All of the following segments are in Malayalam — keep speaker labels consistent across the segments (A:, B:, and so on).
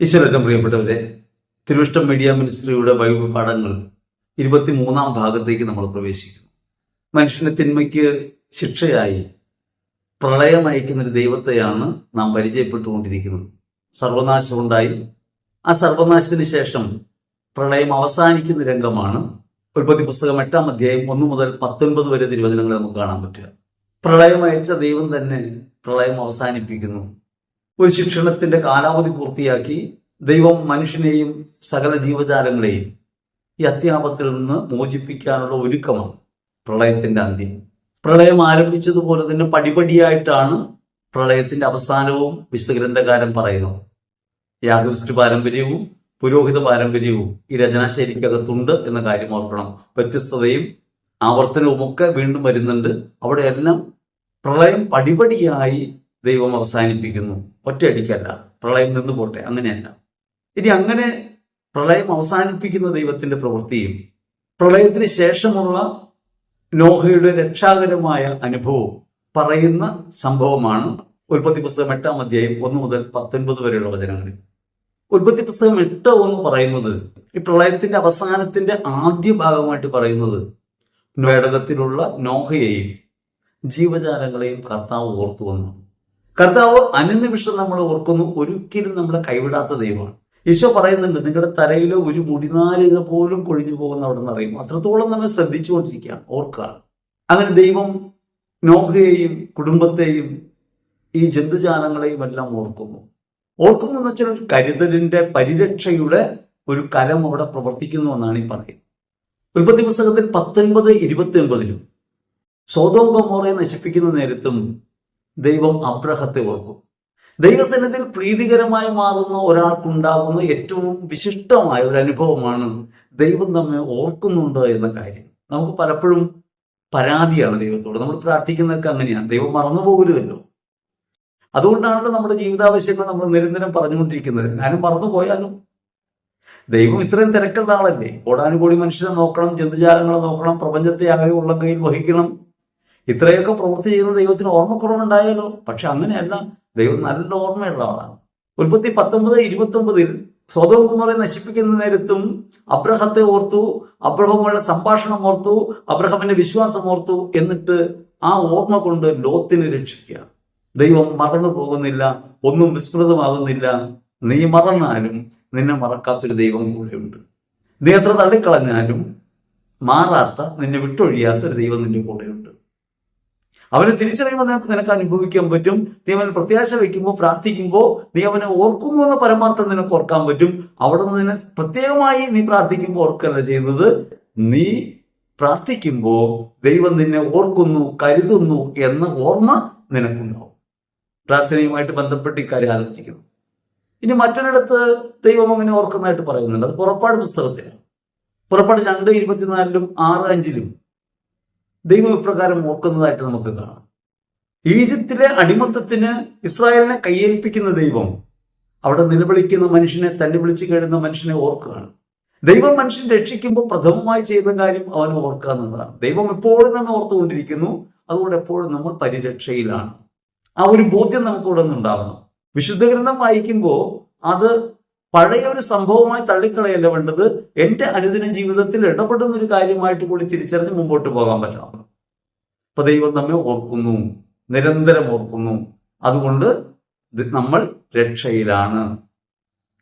A: ഈശ്വരറ്റം പ്രിയപ്പെട്ടവരെ തിരുവിഷ്ടം മീഡിയ മിനിസ്ട്രിയുടെ ബൈബിൾ പാഠങ്ങൾ ഇരുപത്തിമൂന്നാം ഭാഗത്തേക്ക് നമ്മൾ പ്രവേശിക്കുന്നു. മനുഷ്യന്റെ തിന്മയ്ക്ക് ശിക്ഷയായി പ്രളയം അയക്കുന്ന ഒരു ദൈവത്തെയാണ് നാം പരിചയപ്പെട്ടുകൊണ്ടിരിക്കുന്നത്. സർവനാശമുണ്ടായി. ആ സർവനാശത്തിന് ശേഷം പ്രളയം അവസാനിക്കുന്ന രംഗമാണ് ഉൽപ്പത്തി പുസ്തകം എട്ടാം അധ്യായം ഒന്ന് മുതൽ പത്തൊൻപത് വരെ തിരുവചനങ്ങൾ നമുക്ക് കാണാൻ പറ്റുക. പ്രളയം അയച്ച ദൈവം തന്നെ പ്രളയം അവസാനിപ്പിക്കുന്നു. ഒരു ശിക്ഷണത്തിന്റെ കാലാവധി പൂർത്തിയാക്കി ദൈവം മനുഷ്യനെയും സകല ജീവജാലങ്ങളെയും ഈ അത്യാപത്തിൽ നിന്ന് മോചിപ്പിക്കാനുള്ള ഒരുക്കമാണ് പ്രളയത്തിന്റെ അന്ത്യം. പ്രളയം ആരംഭിച്ചതുപോലെ തന്നെ പടിപടിയായിട്ടാണ് പ്രളയത്തിന്റെ അവസാനവും വിശുദ്ധഗ്രന്ഥകാരൻ പറയുന്നത്. യാഗവിസ്റ്റ് പാരമ്പര്യവും പുരോഹിത പാരമ്പര്യവും ഈ രചനാശൈലിക്കകത്തുണ്ട് എന്ന കാര്യം ഓർക്കണം. വ്യത്യസ്തതയും ആവർത്തനവും ഒക്കെ വീണ്ടും വരുന്നുണ്ട്. അവിടെയെല്ലാം പ്രളയം പടിപടിയായി ദൈവം അവസാനിപ്പിക്കുന്നു. ഒറ്റയടിക്കല്ല പ്രളയം നിന്ന് പോട്ടെ. അങ്ങനെയല്ല. ഇനി അങ്ങനെ പ്രളയം അവസാനിപ്പിക്കുന്ന ദൈവത്തിന്റെ പ്രവൃത്തിയും പ്രളയത്തിന് ശേഷമുള്ള നോഹയുടെ രക്ഷാകരമായ അനുഭവവും പറയുന്ന സംഭവമാണ് ഉൽപ്പത്തി പുസ്തകം എട്ടാം അധ്യായം ഒന്ന് മുതൽ പത്തൊൻപത് വരെയുള്ള വചനങ്ങളിൽ ഉൽപ്പത്തി പുസ്തകം എട്ട് ഒന്ന് പറയുന്നത് ഈ പ്രളയത്തിന്റെ അവസാനത്തിന്റെ ആദ്യ ഭാഗമായിട്ട് പറയുന്നത് വേടകത്തിലുള്ള നോഹയെയും ജീവജാലങ്ങളെയും കർത്താവ് ഓർത്തു വന്നു. കർത്താവ് അനുനിമിഷം നമ്മൾ ഓർക്കുന്നു ഒരിക്കലും നമ്മളെ കൈവിടാത്ത ദൈവമാണ്. ഈശോ പറയുന്നുണ്ട് നിങ്ങളുടെ തലയിലെ ഒരു മുടിനാലിക പോലും കൊഴിഞ്ഞു പോകുന്ന അവിടെ നിന്ന് അറിയുന്നു. അത്രത്തോളം നമ്മൾ ശ്രദ്ധിച്ചുകൊണ്ടിരിക്കുകയാണ് ഓർക്കുകയാണ് അങ്ങനെ ദൈവം നോഹയെയും കുടുംബത്തെയും ഈ ജന്തുജാലങ്ങളെയും എല്ലാം ഓർക്കുന്നു. ഓർക്കുന്നു എന്ന് വെച്ചാൽ കരുതലിന്റെ പരിരക്ഷയുടെ ഒരു കരം അവിടെ പ്രവർത്തിക്കുന്നു എന്നാണ് ഈ പറയുന്നത്. ഉൽപ്പത്തി പുസ്തകത്തിൽ പത്തൊൻപത് ഇരുപത്തി ഒൻപതിലും സ്വതോം ഗമോറയെ നശിപ്പിക്കുന്ന നേരത്തും ദൈവം അബ്രഹത്തെ ഓർക്കും. ദൈവസന്നിധിയിൽ പ്രീതികരമായി മാറുന്ന ഒരാൾക്കുണ്ടാകുന്ന ഏറ്റവും വിശിഷ്ടമായ ഒരു അനുഭവമാണ് ദൈവം നമ്മെ ഓർക്കുന്നുണ്ട് എന്ന കാര്യം. നമുക്ക് പലപ്പോഴും പരാതിയാണ് ദൈവത്തോട്. നമ്മൾ പ്രാർത്ഥിക്കുന്നതൊക്കെ അങ്ങനെയാണ്. ദൈവം മറന്നു പോകരുതല്ലോ. അതുകൊണ്ടാണല്ലോ നമ്മുടെ ജീവിതാവശ്യങ്ങൾ നമ്മൾ നിരന്തരം പറഞ്ഞുകൊണ്ടിരിക്കുന്നത്. ഞാനും മറന്നു പോയാലും. ദൈവം ഇത്രയും തിരക്കുള്ള ആളല്ലേ? കോടാനുകോടി മനുഷ്യരെ നോക്കണം ജന്തുജാലങ്ങളെ നോക്കണം പ്രപഞ്ചത്തെ ആകെ ഉള്ള കയ്യിൽ വഹിക്കണം. ഇത്രയൊക്കെ പ്രവൃത്തി ചെയ്യുന്ന ദൈവത്തിന് ഓർമ്മക്കുറവുണ്ടായാലോ പക്ഷെ അങ്ങനെയല്ല. ദൈവം നല്ല ഓർമ്മയുള്ള ആളാണ്. ഉൽപ്പത്തി പത്തൊമ്പത് ഇരുപത്തി ഒമ്പതിൽ സ്വതവും കുമാറെ നശിപ്പിക്കുന്ന നേരത്തും അബ്രഹത്തെ ഓർത്തു അബ്രഹമുള്ള സംഭാഷണം ഓർത്തു അബ്രഹമിന്റെ വിശ്വാസം ഓർത്തു എന്നിട്ട് ആ ഓർമ്മ കൊണ്ട് ലോത്തിനെ രക്ഷിക്കുക. ദൈവം മറന്നു പോകുന്നില്ല ഒന്നും വിസ്മൃതമാകുന്നില്ല. നീ മറന്നാലും നിന്നെ മറക്കാത്തൊരു ദൈവം കൂടെയുണ്ട് നീ എത്ര തള്ളിക്കളഞ്ഞാലും മാറാത്ത നിന്നെ വിട്ടൊഴിയാത്ത ഒരു ദൈവം നിന്റെ കൂടെയുണ്ട് അവനെ തിരിച്ചറിയുമ്പോൾ നിനക്ക് നിനക്ക് അനുഭവിക്കാൻ പറ്റും. നീ അവനെ പ്രത്യാശ വയ്ക്കുമ്പോൾ പ്രാർത്ഥിക്കുമ്പോൾ നീ അവനെ ഓർക്കുന്നു എന്ന പരമാർത്ഥം നിനക്ക് ഓർക്കാൻ പറ്റും. അവിടെ നിന്ന് നിന്നെ പ്രത്യേകമായി നീ പ്രാർത്ഥിക്കുമ്പോൾ ഓർക്കല്ല ചെയ്യുന്നത്? നീ പ്രാർത്ഥിക്കുമ്പോൾ ദൈവം നിന്നെ ഓർക്കുന്നു കരുതുന്നു എന്ന ഓർമ്മ നിനക്കുണ്ടാവും. പ്രാർത്ഥനയുമായിട്ട് ബന്ധപ്പെട്ട് ഇക്കാര്യം ആലോചിക്കുന്നു. ഇനി മറ്റൊരിടത്ത് ദൈവം അങ്ങനെ ഓർക്കുന്നതായിട്ട് പറയുന്നുണ്ട്. അത് പുറപ്പാട് പുസ്തകത്തിലാണ്. പുറപ്പാട് രണ്ട് ഇരുപത്തിനാലിലും ആറ് അഞ്ചിലും. ദൈവം ഇപ്രകാരം ഓർക്കുന്നതായിട്ട് നമുക്ക് കാണാം. ഈജിപ്തിലെ അടിമത്തത്തിന് ഇസ്രായേലിനെ കയ്യേൽപ്പിക്കുന്ന ദൈവം അവിടെ നിലവിളിക്കുന്ന മനുഷ്യനെ തന്നെ വിളിച്ചു കഴിയുന്ന മനുഷ്യനെ ഓർക്കുകയാണ്. ദൈവം മനുഷ്യൻ രക്ഷിക്കുമ്പോൾ പ്രഥമമായി ചെയ്യുന്ന കാര്യം അവനെ ഓർക്കുക എന്നതാണ്. ദൈവം എപ്പോഴും നമ്മെ ഓർത്തുകൊണ്ടിരിക്കുന്നു. അതുകൊണ്ട് എപ്പോഴും നമ്മൾ പരിരക്ഷയിലാണ്. ആ ഒരു ബോധ്യം നമുക്കിവിടെ നിന്നുണ്ടാവണം വിശുദ്ധ ഗ്രന്ഥം വായിക്കുമ്പോൾ അത് പഴയ ഒരു സംഭവമായി തള്ളിക്കളയല്ല വേണ്ടത്? എന്റെ അനുദിന ജീവിതത്തിൽ ഇടപെടുന്ന ഒരു കാര്യമായിട്ട് കൂടി തിരിച്ചറിഞ്ഞ് മുമ്പോട്ട് പോകാൻ പറ്റണം. അപ്പൊ ദൈവം നമ്മെ ഓർക്കുന്നു നിരന്തരം ഓർക്കുന്നു. അതുകൊണ്ട് നമ്മൾ രക്ഷയിലാണ്.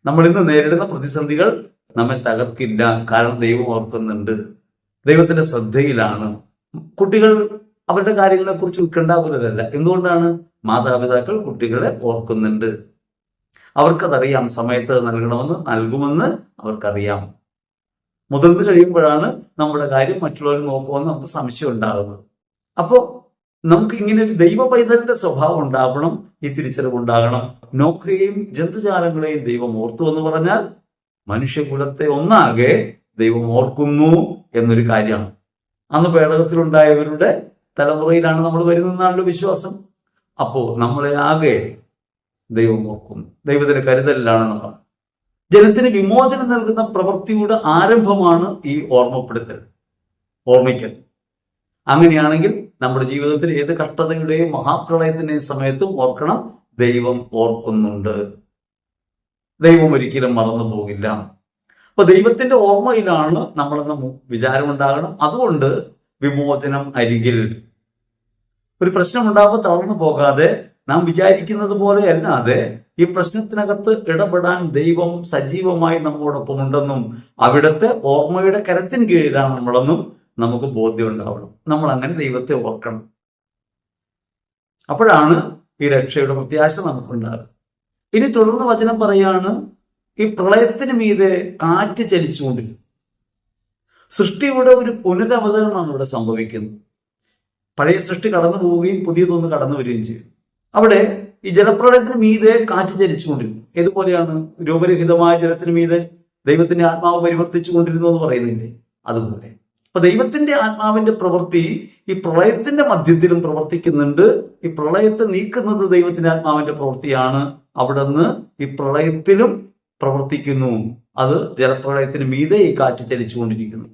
A: നമ്മൾ ഇന്ന് നേരിടുന്ന പ്രതിസന്ധികൾ നമ്മെ തകർക്കില്ല. കാരണം ദൈവം ഓർക്കുന്നുണ്ട്. ദൈവത്തിന്റെ ശ്രദ്ധയിലാണ്. കുട്ടികൾ അവരുടെ കാര്യങ്ങളെ കുറിച്ച് ഉത്കണ്ഠാകുലരല്ല. എന്തുകൊണ്ടാണ്? മാതാപിതാക്കൾ കുട്ടികളെ ഓർക്കുന്നുണ്ട്. അവർക്കതറിയാം സമയത്ത് നൽകണമെന്ന് നൽകുമെന്ന് അവർക്കറിയാം. മുതിർന്നു കഴിയുമ്പോഴാണ് നമ്മുടെ കാര്യം മറ്റുള്ളവർ നോക്കുമെന്ന് നമുക്ക് സംശയം ഉണ്ടാകുന്നത്. അപ്പോൾ നമുക്ക് ഇങ്ങനെ ഒരു ദൈവ പൈതലിന്റെ സ്വഭാവം ഉണ്ടാവണം ഈ തിരിച്ചറിവ് ഉണ്ടാകണം. നോക്കുകയും ജന്തുജാലങ്ങളെയും ദൈവം ഓർത്തു എന്ന് പറഞ്ഞാൽ മനുഷ്യകുലത്തെ ഒന്നാകെ ദൈവം ഓർക്കുന്നു എന്നൊരു കാര്യമാണ്. അന്ന് പേടകത്തിലുണ്ടായവരുടെ തലമുറയിലാണ് നമ്മൾ വരുന്നതെന്നാണല്ലോ വിശ്വാസം. അപ്പോൾ നമ്മളെ ആകെ ദൈവം ഓർക്കുന്നു. ദൈവത്തിന്റെ കരുതലിലാണ് നമ്മൾ. ജനത്തിന് വിമോചനം നൽകുന്ന പ്രവൃത്തിയുടെ ആരംഭമാണ് ഈ ഓർമ്മപ്പെടുത്തൽ ഓർമ്മിക്കൽ. അങ്ങനെയാണെങ്കിൽ നമ്മുടെ ജീവിതത്തിൽ ഏത് കഷ്ടതയുടെയും മഹാപ്രളയത്തിന്റെയും സമയത്തും ഓർക്കണം ദൈവം ഓർക്കുന്നുണ്ട്. ദൈവം ഒരിക്കലും മറന്നു പോകില്ല. അപ്പൊ ദൈവത്തിന്റെ ഓർമ്മയിലാണ് നമ്മളെന്ന് വിചാരമുണ്ടാകണം. അതുകൊണ്ട് വിമോചനം അരികിൽ. ഒരു പ്രശ്നം പ്രശ്നമുണ്ടാകുമ്പോൾ തളർന്നു പോകാതെ നാം വിചാരിക്കുന്നത് പോലെ അല്ലാതെ ഈ പ്രശ്നത്തിനകത്ത് ഇടപെടാൻ ദൈവം സജീവമായി നമ്മോടൊപ്പം ഉണ്ടെന്നും അവിടുത്തെ ഓർമ്മയുടെ കരത്തിന് കീഴിലാണ് നമ്മളെന്നും നമുക്ക് ബോധ്യം ഉണ്ടാവണം. നമ്മൾ അങ്ങനെ ദൈവത്തെ ഓർക്കണം. അപ്പോഴാണ് ഈ രക്ഷയുടെ പ്രത്യാശ നമുക്കുണ്ടാകുക ഇനി തുടർന്ന് വചനം പറയാണ് ഈ പ്രളയത്തിന് മീതെ കാറ്റ് ചലിച്ചുകൊണ്ടിരുന്നു സൃഷ്ടിയുടെ ഒരു പുനരവതരണമാണ് ഇവിടെ സംഭവിക്കുന്നത് പഴയ സൃഷ്ടി കടന്നു പോവുകയും പുതിയതൊന്ന് കടന്നു വരികയും ചെയ്തു. അവിടെ ഈ ജലപ്രളയത്തിന് മീതെ കാറ്റ് ചലിച്ചുകൊണ്ടിരുന്നു ഏതുപോലെയാണ് രൂപരഹിതമായ ജലത്തിന് മീതെ ദൈവത്തിന്റെ ആത്മാവ് പരിവർത്തിച്ചു കൊണ്ടിരുന്നു എന്ന് പറയുന്നില്ലേ? അതുപോലെ. അപ്പൊ ദൈവത്തിന്റെ ആത്മാവിന്റെ പ്രവൃത്തി ഈ പ്രളയത്തിന്റെ മധ്യത്തിലും പ്രവർത്തിക്കുന്നുണ്ട്. ഈ പ്രളയത്തെ നീക്കുന്നത് ദൈവത്തിന്റെ ആത്മാവിന്റെ പ്രവൃത്തിയാണ്. അവിടുന്ന് ഈ പ്രളയത്തിലും പ്രവർത്തിക്കുന്നു. അത് ജലപ്രളയത്തിന് മീതെ ഈ കാറ്റ് ചലിച്ചുകൊണ്ടിരിക്കുന്നു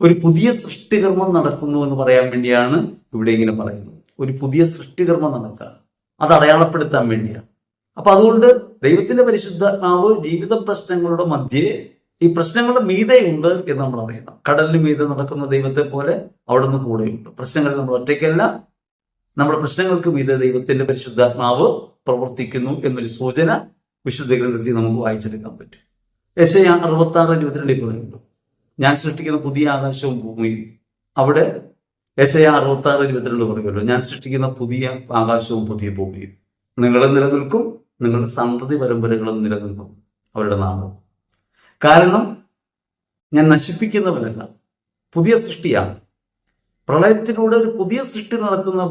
A: ഒരു പുതിയ സൃഷ്ടികർമ്മം നടക്കുന്നു എന്ന് പറയാൻ വേണ്ടിയാണ് ഇവിടെ ഇങ്ങനെ പറയുന്നത്. ഒരു പുതിയ സൃഷ്ടികർമ്മം നടക്കുക. അത് അടയാളപ്പെടുത്താൻ വേണ്ടിയാണ്. അപ്പൊ അതുകൊണ്ട് ദൈവത്തിന്റെ പരിശുദ്ധാത്മാവ് ജീവിത പ്രശ്നങ്ങളുടെ മധ്യേ ഈ പ്രശ്നങ്ങളുടെ മീതെയുണ്ട് എന്ന് നമ്മൾ അറിയണം. കടലിന് മീതെ നടക്കുന്ന ദൈവത്തെ പോലെ അവിടെ നിന്ന് കൂടെയുണ്ട്. പ്രശ്നങ്ങളിൽ നമ്മൾ ഒറ്റയ്ക്കല്ല. നമ്മുടെ പ്രശ്നങ്ങൾക്ക് മീതെ ദൈവത്തിന്റെ പരിശുദ്ധാത്മാവ് പ്രവർത്തിക്കുന്നു എന്നൊരു സൂചന വിശുദ്ധ ഗ്രന്ഥത്തിൽ നമുക്ക് വായിച്ചെടുക്കാൻ പറ്റും. യശയ അറുപത്തി ആറ് ഇരുപത്തിരണ്ടിൽ പറയുന്നു ഞാൻ സൃഷ്ടിക്കുന്ന പുതിയ ആകാശവും ഭൂമിയും അവിടെ യശയ അറുപത്തി ആറ് ഇരുപത്തിരണ്ട് പറയുമല്ലോ ഞാൻ സൃഷ്ടിക്കുന്ന പുതിയ ആകാശവും പുതിയ ഭൂമിയും. നിങ്ങൾ നിലനിൽക്കും നിങ്ങളുടെ സന്തതി പരമ്പരകളും നിലനിൽക്കും അവരുടെ നാമം കാരണം ഞാൻ നശിപ്പിക്കുന്നവനല്ല പുതിയ സൃഷ്ടിയാണ്. പ്രളയത്തിലൂടെ ഒരു പുതിയ സൃഷ്ടി നടക്കുന്ന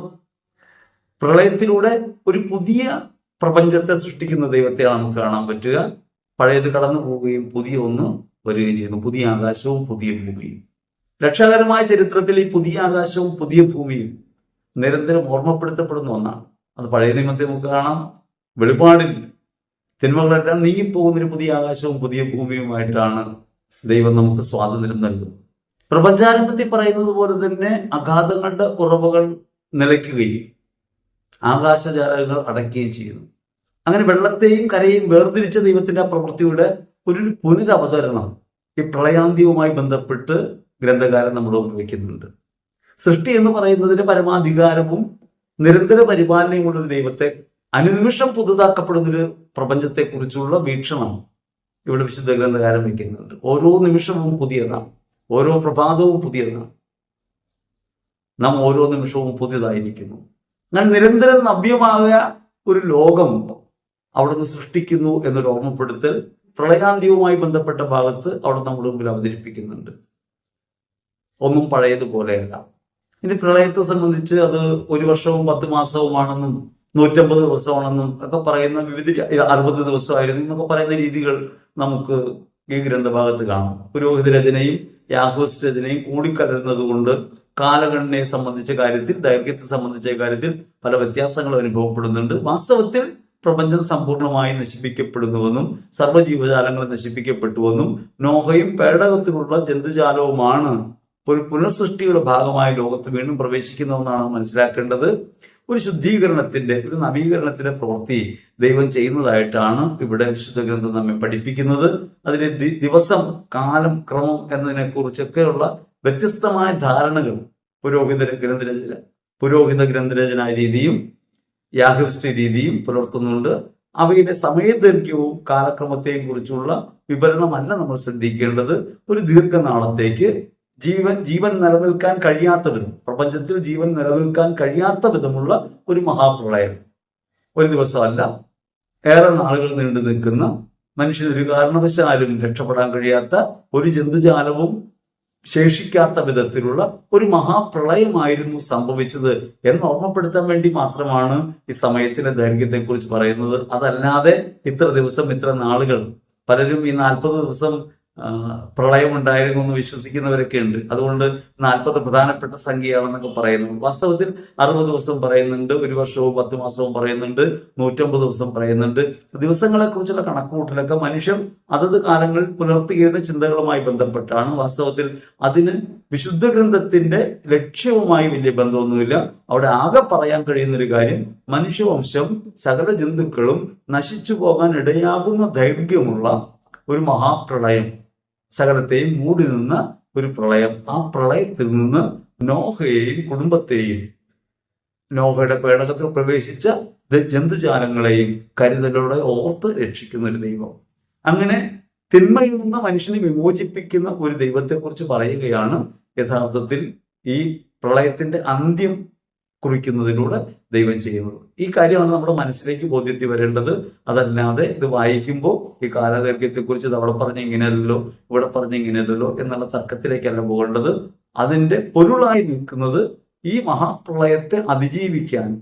A: പ്രളയത്തിലൂടെ ഒരു പുതിയ പ്രപഞ്ചത്തെ സൃഷ്ടിക്കുന്ന ദൈവത്തെയാണ് നമുക്ക് കാണാൻ പറ്റുക. പഴയത് കടന്നു പോവുകയും പുതിയ ഒന്ന് വരികയും ചെയ്യുന്നു. പുതിയ ആകാശവും പുതിയ ഭൂമിയും. രക്ഷാകരമായ ചരിത്രത്തിൽ ഈ പുതിയ ആകാശവും പുതിയ ഭൂമിയും നിരന്തരം ഓർമ്മപ്പെടുത്തപ്പെടുന്ന ഒന്നാണ്. അത് പഴയ നിയമത്തെ നമുക്ക് കാണാം. വെളിപാടിൽ തിന്മകളെല്ലാം നീങ്ങിപ്പോകുന്നൊരു പുതിയ ആകാശവും പുതിയ ഭൂമിയുമായിട്ടാണ് ദൈവം നമുക്ക് സ്വാതന്ത്ര്യം നൽകുന്നത്. പ്രപഞ്ചാരംഭത്തിൽ പറയുന്നത് പോലെ തന്നെ അഗാധങ്ങളുടെ കുറവുകൾ നിലയ്ക്കുകയും ആകാശജാലകങ്ങൾ അടയ്ക്കുകയും ചെയ്യുന്നു. അങ്ങനെ വെള്ളത്തെയും കരയെയും വേർതിരിച്ച ദൈവത്തിന്റെ ആ പ്രവൃത്തിയുടെ ഒരു പുനരവതരണം ഈ പ്രളയാന്ത്യവുമായി ബന്ധപ്പെട്ട് ഗ്രന്ഥകാരൻ നമ്മുടെ മുമ്പിൽ വയ്ക്കുന്നുണ്ട് സൃഷ്ടി എന്ന് പറയുന്നതിന് പരമാധികാരവും നിരന്തര പരിപാലനയുമുള്ള ഒരു ദൈവത്തെ അനുനിമിഷം പുതുതാക്കപ്പെടുന്നൊരു പ്രപഞ്ചത്തെക്കുറിച്ചുള്ള വീക്ഷണം ഇവിടെ വിശുദ്ധ ഗ്രന്ഥകാരൻ വയ്ക്കുന്നുണ്ട് ഓരോ നിമിഷവും പുതിയതാണ്. ഓരോ പ്രഭാതവും പുതിയതാണ്. നാം ഓരോ നിമിഷവും പുതിയതായിരിക്കുന്നു. അങ്ങനെ നിരന്തരം നവ്യമായ ഒരു ലോകം അവിടുന്ന് സൃഷ്ടിക്കുന്നു എന്നൊരു ഓർമ്മപ്പെടുത്തൽ പ്രളയാന്ത്യവുമായി ബന്ധപ്പെട്ട ഭാഗത്ത് അവിടെ നമ്മുടെ മുമ്പിൽ അവതരിപ്പിക്കുന്നുണ്ട്. ഒന്നും പഴയതുപോലെയല്ല ഇനി പ്രളയത്തെ സംബന്ധിച്ച് അത് ഒരു വർഷവും പത്ത് മാസവുമാണെന്നും നൂറ്റമ്പത് ദിവസമാണെന്നും ഒക്കെ പറയുന്ന വിവിധ അറുപത് ദിവസമായിരുന്നു എന്നൊക്കെ പറയുന്ന രീതികൾ നമുക്ക് ഈ ഗ്രന്ഥഭാഗത്ത് കാണാം. പുരോഹിത രചനയും യാഹോസ് രചനയും കൂടിക്കലരുന്നത് കൊണ്ട് കാലഗണനയെ സംബന്ധിച്ച കാര്യത്തിൽ ദൈർഘ്യത്തെ സംബന്ധിച്ച കാര്യത്തിൽ പല വ്യത്യാസങ്ങളും അനുഭവപ്പെടുന്നുണ്ട്. വാസ്തവത്തിൽ പ്രപഞ്ചം സമ്പൂർണമായി നശിപ്പിക്കപ്പെടുന്നുവെന്നും സർവജീവജാലങ്ങൾ നശിപ്പിക്കപ്പെട്ടുവെന്നും നോഹയും പേടകത്തിലുള്ള ജന്തുജാലവുമാണ് ഒരു പുനഃസൃഷ്ടിയുടെ ഭാഗമായി ലോകത്ത് വീണ്ടും പ്രവേശിക്കുന്നതെന്നാണ് മനസ്സിലാക്കേണ്ടത്. ഒരു ശുദ്ധീകരണത്തിന്റെ ഒരു നവീകരണത്തിന്റെ പ്രവൃത്തി ദൈവം ചെയ്യുന്നതായിട്ടാണ് ഇവിടെ വിശുദ്ധ ഗ്രന്ഥം നമ്മെ പഠിപ്പിക്കുന്നത്. അതിലെ ദിവസം കാലം ക്രമം എന്നതിനെ കുറിച്ചൊക്കെയുള്ള വ്യത്യസ്തമായ ധാരണകൾ പുരോഹിത ഗ്രന്ഥരചന പുരോഹിത ഗ്രന്ഥരചന രീതിയും യാഹവിസ്റ്റ് രീതിയും പുലർത്തുന്നുണ്ട്. അവയുടെ സമയദൈർഘ്യവും കാലക്രമത്തെയും കുറിച്ചുള്ള വിവരണമല്ല നമ്മൾ ശ്രദ്ധിക്കേണ്ടത്. ഒരു ദീർഘനാളത്തേക്ക് ജീവൻ ജീവൻ നിലനിൽക്കാൻ കഴിയാത്ത വിധം പ്രപഞ്ചത്തിൽ ജീവൻ നിലനിൽക്കാൻ കഴിയാത്ത വിധമുള്ള ഒരു മഹാപ്രളയം. ഒരു ദിവസമല്ല ഏറെ നാളുകൾ നീണ്ടു നിൽക്കുന്ന മനുഷ്യൻ ഒരു കാരണവശാലും രക്ഷപ്പെടാൻ കഴിയാത്ത ഒരു ജന്തുജാലവും ശേഷിക്കാത്ത വിധത്തിലുള്ള ഒരു മഹാപ്രളയമായിരുന്നു സംഭവിച്ചത് എന്ന് ഓർമ്മപ്പെടുത്താൻ വേണ്ടി മാത്രമാണ് ഈ സമയത്തിന്റെ ദൈർഘ്യത്തെക്കുറിച്ച് പറയുന്നത്. അതല്ലാതെ ഇത്ര ദിവസം ഇത്ര നാളുകൾ പലരും ഈ നാൽപ്പത് ദിവസം ആ, പ്രളയം ഉണ്ടായിരുന്നു എന്ന് വിശ്വസിക്കുന്നവരൊക്കെ ഉണ്ട്. അതുകൊണ്ട് നാൽപ്പത് പ്രധാനപ്പെട്ട സംഖ്യയാണെന്നൊക്കെ പറയുന്നു. വാസ്തവത്തിൽ അറുപത് ദിവസം പറയുന്നുണ്ട് ഒരു വർഷവും പത്ത് മാസവും പറയുന്നുണ്ട് നൂറ്റമ്പത് ദിവസം പറയുന്നുണ്ട്. ദിവസങ്ങളെ കുറിച്ചുള്ള കണക്കുകൂട്ടലൊക്കെ മനുഷ്യൻ അതത് കാലങ്ങളിൽ പുലർത്തിയിരുന്ന ചിന്തകളുമായി ബന്ധപ്പെട്ടാണ്. വാസ്തവത്തിൽ അതിന് വിശുദ്ധ ഗ്രന്ഥത്തിന്റെ ലക്ഷ്യവുമായി വലിയ ബന്ധമൊന്നുമില്ല. അവിടെ ആകെ പറയാൻ കഴിയുന്ന ഒരു കാര്യം മനുഷ്യവംശം സകല ജന്തുക്കളും നശിച്ചു പോകാൻ ഇടയാകുന്ന ദൈർഘ്യമുള്ള ഒരു മഹാപ്രളയം. സകലത്തെയും മൂടി നിന്ന ഒരു പ്രളയം. ആ പ്രളയത്തിൽ നിന്ന് നോഹയെയും കുടുംബത്തെയും നോഹയുടെ പേടകത്തിൽ പ്രവേശിച്ച ജന്തുജാലങ്ങളെയും കരുതലോടെ ഓർത്ത് രക്ഷിക്കുന്ന ഒരു ദൈവം. അങ്ങനെ തിന്മയിൽ നിന്ന് മനുഷ്യനെ വിമോചിപ്പിക്കുന്ന ഒരു ദൈവത്തെക്കുറിച്ച് പറയുകയാണ് യഥാർത്ഥത്തിൽ ഈ പ്രളയത്തിന്റെ അന്ത്യം കുറിക്കുന്നതിലൂടെ ദൈവം ചെയ്യുന്നത്. ഈ കാര്യമാണ് നമ്മുടെ മനസ്സിലേക്ക് ബോധ്യത്തിൽ വരേണ്ടത്. അതല്ലാതെ ഇത് വായിക്കുമ്പോൾ ഈ കാലദൈർഘ്യത്തെക്കുറിച്ച് ഇത് അവിടെ പറഞ്ഞ ഇങ്ങനെയല്ലോ ഇവിടെ പറഞ്ഞ ഇങ്ങനെയല്ലോ എന്നുള്ള തർക്കത്തിലേക്കല്ല പോകേണ്ടത്. അതിന്റെ പൊരുളായി നിൽക്കുന്നത് ഈ മഹാപ്രളയത്തെ അതിജീവിക്കാൻ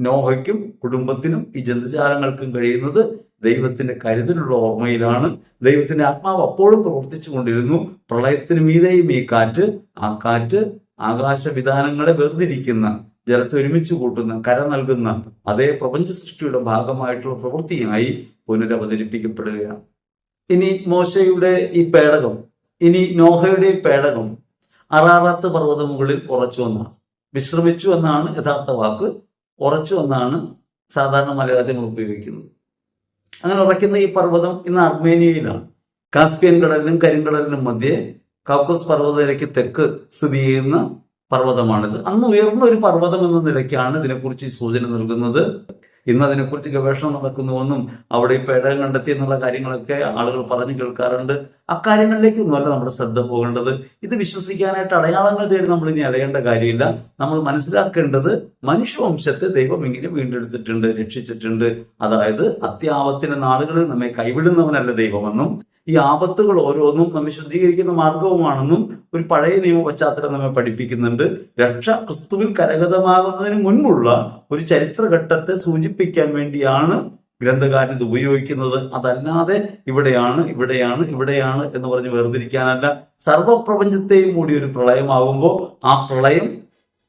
A: നോഹയ്ക്കും കുടുംബത്തിനും ഈ ജന്തുജാലങ്ങൾക്കും കഴിയുന്നത് ദൈവത്തിന്റെ കരുതലുള്ള ഓർമ്മയിലാണ്. ദൈവത്തിന്റെ ആത്മാവ് അപ്പോഴും പ്രവർത്തിച്ചു കൊണ്ടിരുന്നു പ്രളയത്തിന് മീതെയും ഈ കാറ്റ് ആ കാറ്റ് ആകാശവിധാനങ്ങളെ വേർതിരിക്കുന്ന ജലത്തെ ഒരുമിച്ച് കൂട്ടുന്ന കര നൽകുന്ന അതേ പ്രപഞ്ച സൃഷ്ടിയുടെ ഭാഗമായിട്ടുള്ള പ്രവൃത്തിയായി പുനരവതരിപ്പിക്കപ്പെടുകയാണ്. ഇനി മോശയുടെ ഈ പേടകം ഇനി നോഹയുടെ പേടകം അറാറാത്ത് പർവത മുകളിൽ ഉറച്ചു എന്നാണ് വിശ്രമിച്ചു എന്നാണ് യഥാർത്ഥ വാക്ക്. ഉറച്ചു എന്നാണ് സാധാരണ മലയാളത്തിൽ ഉപയോഗിക്കുന്നത്. അങ്ങനെ ഉറയ്ക്കുന്ന ഈ പർവതം ഇന്ന് അർമേനിയയിലാണ്. കാസ്പിയൻ കടലിനും കരിങ്കടലിനും മധ്യേ കൗക്കസ് പർവതനിരയ്ക്ക് തെക്ക് സ്ഥിതി ചെയ്യുന്ന പർവതമാണിത്. അന്ന് ഉയർന്ന ഒരു പർവതം എന്ന നിലയ്ക്കാണ് ഇതിനെക്കുറിച്ച് സൂചന നൽകുന്നത്. ഇന്ന് അതിനെക്കുറിച്ച് ഗവേഷണം നടക്കുന്നുവെന്നും അവിടെ പേടകം കണ്ടെത്തി എന്നുള്ള കാര്യങ്ങളൊക്കെ ആളുകൾ പറഞ്ഞു കേൾക്കാറുണ്ട്. അക്കാര്യങ്ങളിലേക്കൊന്നുമല്ല നമ്മുടെ ശ്രദ്ധ പോകേണ്ടത്. ഇത് വിശ്വസിക്കാനായിട്ട് അടയാളങ്ങൾ തേടി നമ്മൾ ഇനി അലയേണ്ട കാര്യമില്ല. നമ്മൾ മനസ്സിലാക്കേണ്ടത് മനുഷ്യവംശത്തെ ദൈവം ഇങ്ങനെ വീണ്ടെടുത്തിട്ടുണ്ട് രക്ഷിച്ചിട്ടുണ്ട്. അതായത് അത്യാവത്തിന് നാളുകളിൽ നമ്മെ കൈവിടുന്നവനല്ല ദൈവമെന്നും ഈ ആപത്തുകൾ ഓരോന്നും നമ്മെ ശുദ്ധീകരിക്കുന്ന മാർഗവുമാണെന്നും ഒരു പഴയ നിയമ പശ്ചാത്തലം നമ്മെ പഠിപ്പിക്കുന്നുണ്ട്. രക്ഷ ക്രിസ്തുവിൽ കരഗതമാകുന്നതിന് മുൻപുള്ള ഒരു ചരിത്രഘട്ടത്തെ സൂചിപ്പിക്കാൻ വേണ്ടിയാണ് ഗ്രന്ഥകാരൻ ഇത് ഉപയോഗിക്കുന്നത്. അതല്ലാതെ ഇവിടെയാണ് ഇവിടെയാണ് ഇവിടെയാണ് എന്ന് പറഞ്ഞ് വേർതിരിക്കാനല്ല. സർവപ്രപഞ്ചത്തെയും കൂടി ഒരു പ്രളയമാകുമ്പോൾ ആ പ്രളയം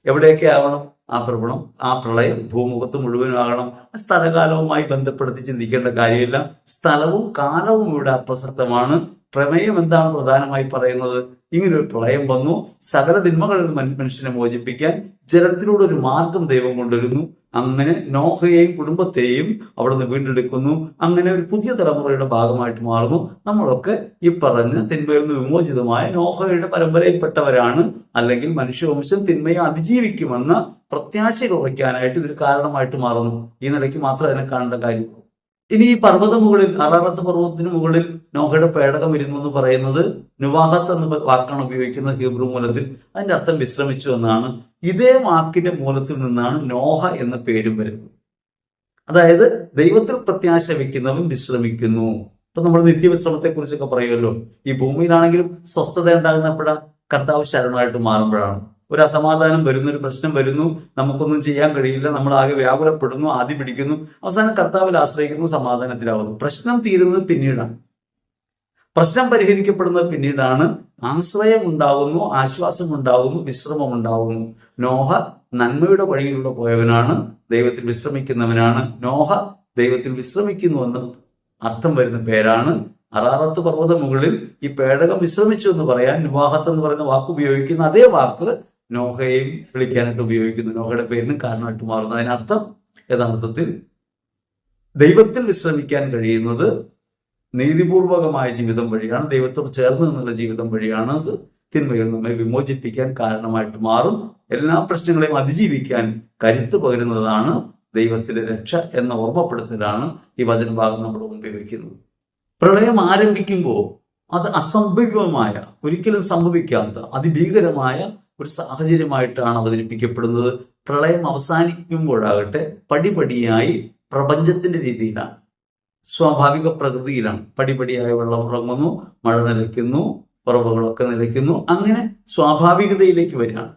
A: എവിടെയൊക്കെ ആവണം? ആ പ്രവണം ആ പ്രളയം ഭൂമുഖത്ത് മുഴുവനും ആകണം. സ്ഥലകാലവുമായി ബന്ധപ്പെടുത്തി ചിന്തിക്കേണ്ട കാര്യമില്ല. സ്ഥലവും കാലവും ഇവിടെ അപ്രസക്തമാണ് പ്രമേയം എന്താണ് പ്രധാനമായി പറയുന്നത്? ഇങ്ങനെ ഒരു പ്രളയം വന്നു. സകല തിന്മകളിൽ മനുഷ്യനെ മോചിപ്പിക്കാൻ ജലത്തിലൂടെ ഒരു മാർഗം ദൈവം കൊണ്ടുവരുന്നു. അങ്ങനെ നോഹയെയും കുടുംബത്തെയും അവിടെ നിന്ന് വീണ്ടെടുക്കുന്നു. അങ്ങനെ ഒരു പുതിയ തലമുറയുടെ ഭാഗമായിട്ട് മാറുന്നു. നമ്മളൊക്കെ ഈ പറഞ്ഞ തിന്മയിൽ നിന്ന് വിമോചിതമായ നോഹയുടെ പരമ്പരയിൽപ്പെട്ടവരാണ്. അല്ലെങ്കിൽ മനുഷ്യവംശം തിന്മയെ അതിജീവിക്കുമെന്ന പ്രത്യാശ കുറയ്ക്കാനായിട്ട് ഇതൊരു കാരണമായിട്ട് മാറുന്നു. ഈ നിലയ്ക്ക് മാത്രമേ അതിനെ കാണേണ്ട കാര്യമുള്ളൂ. ഇനി ഈ പർവത മുകളിൽ അറാറത്ത് പർവതത്തിന് മുകളിൽ നോഹയുടെ പേടകം ഇരുന്നു എന്ന് പറയുന്നത് നുവാഹത്ത് എന്ന വാക്കാണ് ഉപയോഗിക്കുന്നത് ഹീബ്രു മൂലത്തിൽ. അതിന്റെ അർത്ഥം വിശ്രമിച്ചു എന്നാണ്. ഇതേ വാക്കിന്റെ മൂലത്തിൽ നിന്നാണ് നോഹ എന്ന പേരും വരുന്നത്. അതായത് ദൈവത്തിൽ പ്രത്യാശ വെക്കുന്നവൻ വിശ്രമിക്കുന്നു. ഇപ്പൊ നമ്മൾ നിത്യവിശ്രമത്തെ കുറിച്ചൊക്കെ പറയുമല്ലോ. ഈ ഭൂമിയിലാണെങ്കിലും സ്വസ്ഥത ഉണ്ടാകുന്നപ്പോഴാ കർത്താവ് ശരണമായിട്ട് മാറുമ്പോഴാണ്. ഒരു അസമാധാനം വരുന്നു ഒരു പ്രശ്നം വരുന്നു നമുക്കൊന്നും ചെയ്യാൻ കഴിയില്ല നമ്മൾ ആകെ വ്യാകുലപ്പെടുന്നു ആദ്യം പിടിക്കുന്നു. അവസാനം കർത്താവിൽ ആശ്രയിക്കുന്നു സമാധാനത്തിലാവുന്നു. പ്രശ്നം തീരുന്നത് പിന്നീടാണ്. പ്രശ്നം പരിഹരിക്കപ്പെടുന്നത് പിന്നീടാണ്. ആശ്രയം ഉണ്ടാവുന്നു ആശ്വാസം ഉണ്ടാവുന്നു വിശ്രമം ഉണ്ടാവുന്നു നോഹ നന്മയുടെ വഴിയിലൂടെ പോയവനാണ് ദൈവത്തിൽ വിശ്രമിക്കുന്നവനാണ്. നോഹ ദൈവത്തിൽ വിശ്രമിക്കുന്നുവെന്ന് അർത്ഥം വരുന്ന പേരാണ്. അറാറത്ത് പർവത മുകളിൽ ഈ പേടകം വിശ്രമിച്ചു എന്ന് പറയാൻ വിവാഹത്ത് എന്ന് പറയുന്ന വാക്ക് ഉപയോഗിക്കുന്ന അതേ വാക്ക് നോഹയെയും വിളിക്കാനായിട്ട് ഉപയോഗിക്കുന്നു. നോഹയുടെ പേരിന് കാരണമായിട്ട് മാറുന്നു. അതിനർത്ഥം യഥാർത്ഥത്തിൽ ദൈവത്തിൽ വിശ്രമിക്കാൻ കഴിയുന്നത് നീതിപൂർവകമായ ജീവിതം വഴിയാണ് ദൈവത്തോട് ചേർന്ന് നിന്നുള്ള ജീവിതം വഴിയാണ്. അത് തിന്മയിൽ നമ്മെ വിമോചിപ്പിക്കാൻ കാരണമായിട്ട് മാറും. എല്ലാ പ്രശ്നങ്ങളെയും അതിജീവിക്കാൻ കരുത്ത് പകരുന്നതാണ് ദൈവത്തിന്റെ രക്ഷ എന്ന ഓർമ്മപ്പെടുത്തലാണ് ഈ വചനഭാഗം നമ്മുടെ മുമ്പിൽ വയ്ക്കുന്നത്. പ്രളയം ആരംഭിക്കുമ്പോൾ അത് അസംഭവ്യമായ ഒരിക്കലും സംഭവിക്കാത്ത അതിഭീകരമായ ഒരു സാഹചര്യമായിട്ടാണ് അവതരിപ്പിക്കപ്പെടുന്നത്. പ്രളയം അവസാനിക്കുമ്പോഴാകട്ടെ പടിപടിയായി പ്രപഞ്ചത്തിന്റെ രീതിയിലാണ്. സ്വാഭാവിക പ്രകൃതിയിലാണ്. പടിപടിയായി വെള്ളം ഉറങ്ങുന്നു മഴ നിലയ്ക്കുന്നു ഉറവുകളൊക്കെ നിലയ്ക്കുന്നു അങ്ങനെ സ്വാഭാവികതയിലേക്ക് വരികയാണ്.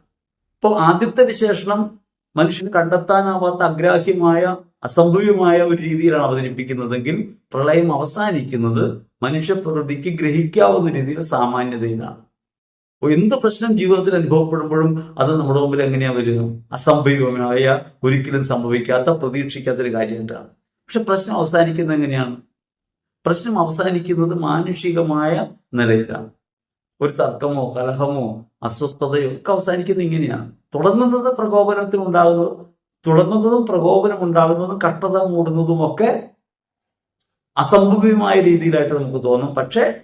A: അപ്പോൾ ആദ്യത്തെ വിശേഷണം മനുഷ്യന് കണ്ടെത്താനാവാത്ത അഗ്രാഹ്യമായ അസംഭവ്യമായ ഒരു രീതിയിലാണ് അവതരിപ്പിക്കുന്നതെങ്കിൽ പ്രളയം അവസാനിക്കുന്നത് മനുഷ്യപ്രകൃതിക്ക് ഗ്രഹിക്കാവുന്ന രീതിയിൽ സാമാന്യതയിലാണ് അപ്പൊ എന്ത് പ്രശ്നം ജീവിതത്തിൽ അനുഭവപ്പെടുമ്പോഴും അത് നമ്മുടെ മുമ്പിൽ എങ്ങനെയാ വരിക? അസംഭവമായ ഒരിക്കലും സംഭവിക്കാത്ത പ്രതീക്ഷിക്കാത്ത ഒരു കാര്യമായിട്ടാണ് പക്ഷെ പ്രശ്നം അവസാനിക്കുന്നത് എങ്ങനെയാണ്? പ്രശ്നം അവസാനിക്കുന്നത് മാനുഷികമായ നിലയിലാണ്. ഒരു തർക്കമോ കലഹമോ അസ്വസ്ഥതയോ ഒക്കെ അവസാനിക്കുന്നത് ഇങ്ങനെയാണ്. തുടങ്ങുന്നത് പ്രകോപനത്തിനുണ്ടാകുന്നത് തുടങ്ങുന്നതും പ്രകോപനം ഉണ്ടാകുന്നതും കട്ടത മൂടുന്നതും ഒക്കെ അസംഭവ്യമായ രീതിയിലായിട്ട് നമുക്ക് തോന്നും. പക്ഷേ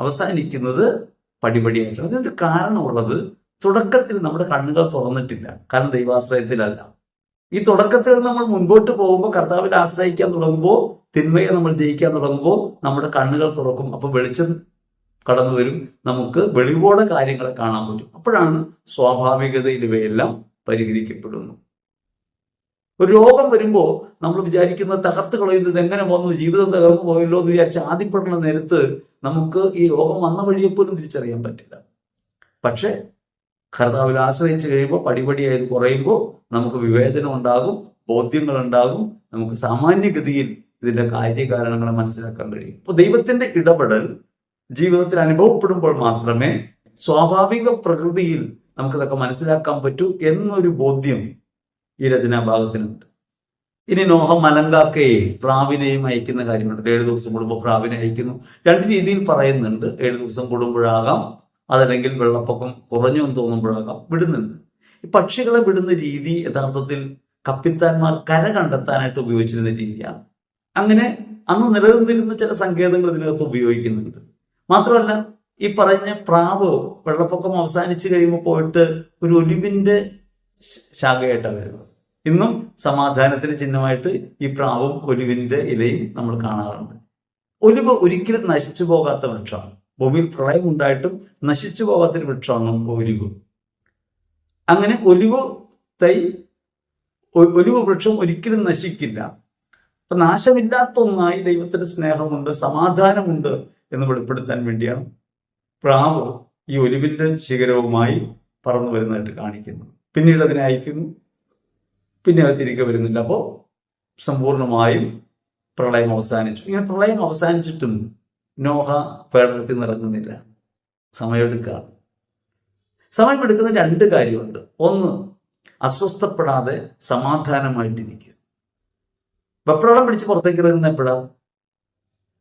A: അവസാനിക്കുന്നത് പടിപടിയായിട്ട് അതിനൊരു കാരണമുള്ളത് തുടക്കത്തിൽ നമ്മുടെ കണ്ണുകൾ തുറന്നിട്ടില്ല. കാരണം ദൈവാശ്രയത്തിലല്ല. ഈ തുടക്കത്തിൽ നമ്മൾ മുൻപോട്ട് പോകുമ്പോൾ കർത്താവിനെ ആശ്രയിക്കാൻ തുടങ്ങുമ്പോൾ തിന്മയെ നമ്മൾ ജയിക്കാൻ തുടങ്ങുമ്പോൾ നമ്മുടെ കണ്ണുകൾ തുറക്കും. അപ്പോൾ വെളിച്ചം കടന്നു വരും. നമുക്ക് വെളിവോടെ കാര്യങ്ങളെ കാണാൻ പറ്റും. അപ്പോഴാണ് സ്വാഭാവികതയിൽ ഇവയെല്ലാം പരിഹരിക്കപ്പെടുന്നു ഒരു രോഗം വരുമ്പോൾ നമ്മൾ വിചാരിക്കുന്നത് തകർത്ത് കളയുന്നത് എങ്ങനെ വന്നു? ജീവിതം തകർന്നു പോയല്ലോ എന്ന് വിചാരിച്ച് ആദ്യപ്പെടുന്ന നേരത്ത് നമുക്ക് ഈ രോഗം വന്ന വഴിയെ പോലും തിരിച്ചറിയാൻ പറ്റില്ല. പക്ഷേ കർത്താവിൽ ആശ്രയിച്ച് കഴിയുമ്പോൾ പടിപടിയായത് കുറയുമ്പോൾ നമുക്ക് വിവേചനം ഉണ്ടാകും ബോധ്യങ്ങൾ ഉണ്ടാകും നമുക്ക് സാമാന്യഗതിയിൽ ഇതിന്റെ കാര്യകാരണങ്ങളെ മനസ്സിലാക്കാൻ കഴിയും. അപ്പോൾ ദൈവത്തിന്റെ ഇടപെടൽ ജീവിതത്തിൽ അനുഭവപ്പെടുമ്പോൾ മാത്രമേ സ്വാഭാവിക പ്രകൃതിയിൽ നമുക്കതൊക്കെ മനസ്സിലാക്കാൻ പറ്റൂ എന്നൊരു ബോധ്യം ഈ രചനാഭാഗത്തിനുണ്ട് ഇനി നോഹ മലങ്കാക്കയെ പ്രാവിനെയും അയക്കുന്ന കാര്യമുണ്ട്. ഏഴു ദിവസം കൂടുമ്പോൾ പ്രാവിനെ അയക്കുന്നു. രണ്ട് രീതിയിൽ പറയുന്നുണ്ട്. ഏഴു ദിവസം കൂടുമ്പോഴാകാം അതല്ലെങ്കിൽ വെള്ളപ്പൊക്കം കുറഞ്ഞു എന്ന് തോന്നുമ്പോഴാകാം വിടുന്നുണ്ട്. ഈ പക്ഷികളെ വിടുന്ന രീതി യഥാർത്ഥത്തിൽ കപ്പിത്താന്മാർ കര കണ്ടെത്താനായിട്ട് ഉപയോഗിച്ചിരുന്ന രീതിയാണ്. അങ്ങനെ അന്ന് നിലനിന്നിരുന്ന ചില സങ്കേതങ്ങൾ ഇതിനകത്ത് ഉപയോഗിക്കുന്നുണ്ട്. മാത്രമല്ല ഈ പറഞ്ഞ പ്രാവ് വെള്ളപ്പൊക്കം അവസാനിച്ചു കഴിയുമ്പോൾ പോയിട്ട് ഒരു ഒലിവിന്റെ ശാഖയായിട്ടാണ് വരുന്നത്. ഇന്നും സമാധാനത്തിന് ചിഹ്നമായിട്ട് ഈ പ്രാവും ഒലിവിന്റെ ഇലയും നമ്മൾ കാണാറുണ്ട്. ഒലിവ് ഒരിക്കലും നശിച്ചു പോകാത്ത വൃക്ഷമാണ്. ഭൂമിയിൽ പ്രളയം ഉണ്ടായിട്ടും നശിച്ചു പോകാത്തൊരു വൃക്ഷമാണ് ഒലിവ്. അങ്ങനെ ഒലിവ് തൈ ഒലിവ് വൃക്ഷം ഒരിക്കലും നശിക്കില്ല. അപ്പൊ നാശമില്ലാത്ത ഒന്നായി ദൈവത്തിന്റെ സ്നേഹമുണ്ട് സമാധാനമുണ്ട് എന്ന് വെളിപ്പെടുത്താൻ വേണ്ടിയാണ് പ്രാവ് ഈ ഒലിവിന്റെ ശിഖരവുമായി പറന്നു വരുന്നതായിട്ട് കാണിക്കുന്നത്. പിന്നീട് അതിനെ അയക്കുന്നു. പിന്നെ അത് തിരികെ വരുന്നില്ല. അപ്പോൾ സമ്പൂർണമായും പ്രളയം അവസാനിച്ചു. ഇങ്ങനെ പ്രളയം അവസാനിച്ചിട്ടും നോഹ പേടകത്തിൽ നിറങ്ങുന്നില്ല സമയമെടുക്കുക. സമയമെടുക്കുന്ന രണ്ട് കാര്യമുണ്ട്. ഒന്ന് അസ്വസ്ഥപ്പെടാതെ സമാധാനമായിട്ടിരിക്കുക. വെപ്രാളം പിടിച്ച് പുറത്തേക്ക് ഇറങ്ങുന്ന എപ്പോഴാണ്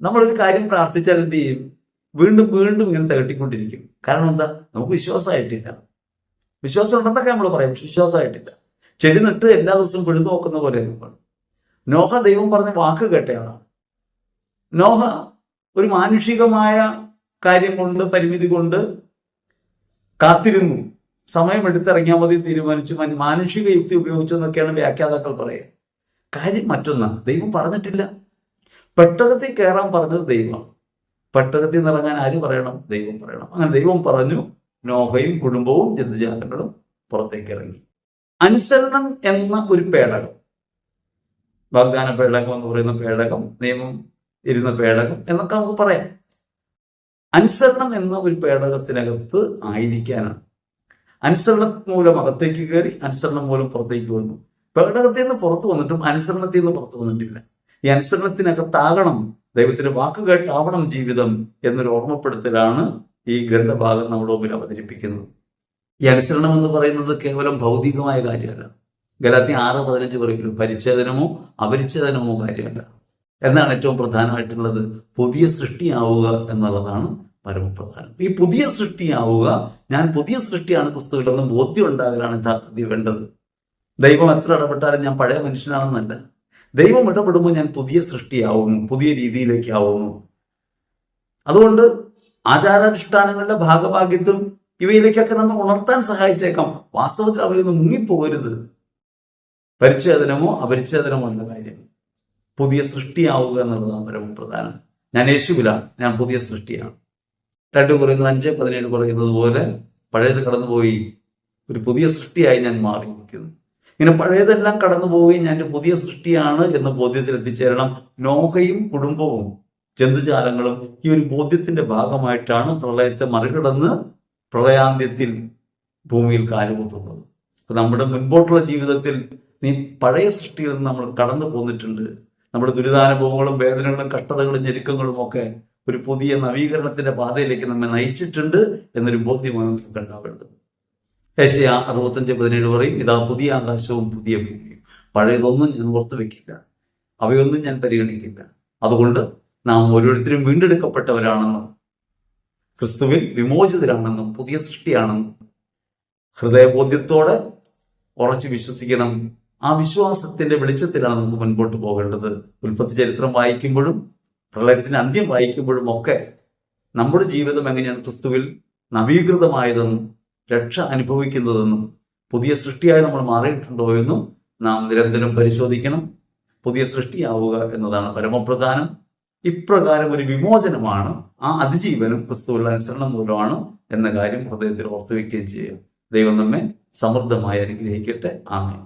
A: നമ്മളൊരു കാര്യം പ്രാർത്ഥിച്ചാൽ എന്ത് ചെയ്യും? വീണ്ടും വീണ്ടും ഇങ്ങനെ തകട്ടിക്കൊണ്ടിരിക്കും. കാരണം എന്താ? നമുക്ക് വിശ്വാസമായിട്ടില്ല. വിശ്വാസം ഉണ്ടെന്നൊക്കെ നമ്മൾ പറയാം വിശ്വാസമായിട്ടില്ല. ചെടി നട്ട് എല്ലാ ദിവസവും പിഴുതു നോക്കുന്ന പോലെ നോഹ ദൈവം പറഞ്ഞ വാക്ക് കേട്ടയാളാണ് നോഹ ഒരു മാനുഷികമായ കാര്യം കൊണ്ട് പരിമിതി കൊണ്ട് കാത്തിരുന്നു. സമയം എടുത്തിറങ്ങിയാൽ മതി തീരുമാനിച്ചു. മാനുഷിക യുക്തി ഉപയോഗിച്ചു എന്നൊക്കെയാണ് വ്യാഖ്യാതാക്കൾ പറയുക. കാര്യം മറ്റൊന്നാണ് ദൈവം പറഞ്ഞിട്ടില്ല. പെട്ടകത്തിൽ കയറാൻ പറഞ്ഞത് ദൈവമാണ് പെട്ടകത്തിൽ നിറങ്ങാൻ ആര് പറയണം? ദൈവം പറയണം. അങ്ങനെ ദൈവം പറഞ്ഞു നോഹയും കുടുംബവും ജന്തുജാലങ്ങളും പുറത്തേക്ക് ഇറങ്ങി. അനുസരണം എന്ന ഒരു പേടകം. വാഗ്ദാന പേടകം എന്ന് പറയുന്ന പേടകം നിയമം ഇരുന്ന പേടകം എന്നൊക്കെ നമുക്ക് പറയാം. അനുസരണം എന്ന ഒരു പേടകത്തിനകത്ത് ആയിരിക്കാനാണ്. അനുസരണം മൂലം അകത്തേക്ക് കയറി അനുസരണം മൂലം പുറത്തേക്ക് വന്നു. പേടകത്തിൽ നിന്ന് പുറത്തു വന്നിട്ടും അനുസരണത്തിൽ നിന്ന് പുറത്തു വന്നിട്ടില്ല. ഈ അനുസരണത്തിനകത്താകണം ദൈവത്തിന്റെ വാക്ക് കേട്ടാവണം ജീവിതം എന്നൊരു ഓർമ്മപ്പെടുത്തലാണ് ഈ ഗ്രന്ഥഭാഗം നമ്മുടെ മുമ്പിൽ അവതരിപ്പിക്കുന്നത്. ഈ അനുസരണം എന്ന് പറയുന്നത് കേവലം ഭൗതികമായ കാര്യമല്ല. ഗലാത്തി ആറ് പതിനഞ്ച് പറയുന്നു പരിച്ഛേദനമോ അപരിച്ഛേദനമോ കാര്യമല്ല. എന്നാണ് ഏറ്റവും പ്രധാനമായിട്ടുള്ളത്. പുതിയ സൃഷ്ടിയാവുക എന്നുള്ളതാണ് പരമപ്രധാനം. ഈ പുതിയ സൃഷ്ടിയാവുക ഞാൻ പുതിയ സൃഷ്ടിയാണ് ക്രിസ്തുവിലെന്ന് ബോധ്യം ഉണ്ടാകലാണ് യഥാർത്ഥത്തിൽ വേണ്ടത്. ദൈവം എത്ര ഇടപെട്ടാലും ഞാൻ പഴയ മനുഷ്യനാണെന്നല്ല. ദൈവം ഇടപെടുമ്പോൾ ഞാൻ പുതിയ സൃഷ്ടിയാവുന്നു പുതിയ രീതിയിലേക്കാവുന്നു. അതുകൊണ്ട് ആചാരാനുഷ്ഠാനങ്ങളുടെ ഭാഗഭാഗ്യത്വം ഇവയിലേക്കൊക്കെ നമ്മൾ ഉണർത്താൻ സഹായിച്ചേക്കാം. വാസ്തവത്തിൽ അവരൊന്നും മുങ്ങിപ്പോകരുത്. പരിച്ഛേദനമോ അപരിച്ഛേദനമോ എന്ന കാര്യം പുതിയ സൃഷ്ടിയാവുക എന്നുള്ളതാണ് പരമപ്രധാനം ഞാൻ യേശുവിലാണ് ഞാൻ പുതിയ സൃഷ്ടിയാണ്. രണ്ട് കുറയുന്നത് അഞ്ച് പതിനേഴ് കുറയുന്നത് പോലെ പഴയത് കടന്നുപോയി ഒരു പുതിയ സൃഷ്ടിയായി ഞാൻ മാറിയിരിക്കുന്നു. ഇങ്ങനെ പഴയതെല്ലാം കടന്നു പോവുകയും ഞാൻ പുതിയ സൃഷ്ടിയാണ് എന്ന ബോധ്യത്തിൽ എത്തിച്ചേരണം നോഹയും കുടുംബവും ജന്തുജാലങ്ങളും ഈ ഒരു ബോധ്യത്തിന്റെ ഭാഗമായിട്ടാണ് പ്രളയത്തെ മറികടന്ന് പ്രളയാന്ത്യത്തിൽ ഭൂമിയിൽ കാലുകുത്തുന്നത്. അപ്പൊ നമ്മുടെ മുൻപോട്ടുള്ള ജീവിതത്തിൽ നീ പഴയ സൃഷ്ടിയിൽ നിന്ന് നമ്മൾ കടന്നു പോന്നിട്ടുണ്ട്. നമ്മുടെ ദുരിതാനുഭവങ്ങളും വേദനകളും കഷ്ടതകളും ഞെരുക്കങ്ങളും ഒക്കെ ഒരു പുതിയ നവീകരണത്തിന്റെ പാതയിലേക്ക് നമ്മെ നയിച്ചിട്ടുണ്ട് എന്നൊരു ബോധ്യമാണ് നമുക്ക് ഉണ്ടാവേണ്ടത് ഏഷ്യ അറുപത്തഞ്ച് പതിനേഴ് പറയും ഇതാ പുതിയ ആകാശവും പുതിയ ഭൂമിയും. പഴയതൊന്നും ഞാൻ ഓർത്തു വെക്കില്ല. അവയൊന്നും ഞാൻ പരിഗണിക്കില്ല. അതുകൊണ്ട് നാം ഓരോരുത്തരും വീണ്ടെടുക്കപ്പെട്ടവരാണെന്നും ക്രിസ്തുവിൽ വിമോചിതരാണെന്നും പുതിയ സൃഷ്ടിയാണെന്നും ഹൃദയബോധ്യത്തോടെ ഉറച്ചു വിശ്വസിക്കണം. ആ വിശ്വാസത്തിന്റെ വെളിച്ചത്തിലാണ് നമുക്ക് മുൻപോട്ട് പോകേണ്ടത്. ഉൽപ്പത്തി ചരിത്രം വായിക്കുമ്പോഴും പ്രളയത്തിന്റെ അന്ത്യം വായിക്കുമ്പോഴും ഒക്കെ നമ്മുടെ ജീവിതം എങ്ങനെയാണ് ക്രിസ്തുവിൽ നവീകൃതമായതെന്നും രക്ഷ അനുഭവിക്കുന്നതെന്നും പുതിയ സൃഷ്ടിയായി നമ്മൾ മാറിയിട്ടുണ്ടോ എന്നും നാം നിരന്തരം പരിശോധിക്കണം. പുതിയ സൃഷ്ടിയാവുക എന്നതാണ് പരമപ്രധാനം. ഇപ്രകാരം ഒരു വിമോചനമാണ് ആ അതിജീവനം ക്രിസ്തുവിലുള്ള അനുസരണം മൂലമാണ് എന്ന കാര്യം ഹൃദയത്തിൽ ഓർത്തുവെക്കുകയും ചെയ്യുക. ദൈവം നമ്മെ സമൃദ്ധമായി അനുഗ്രഹിക്കട്ടെ. ആമേ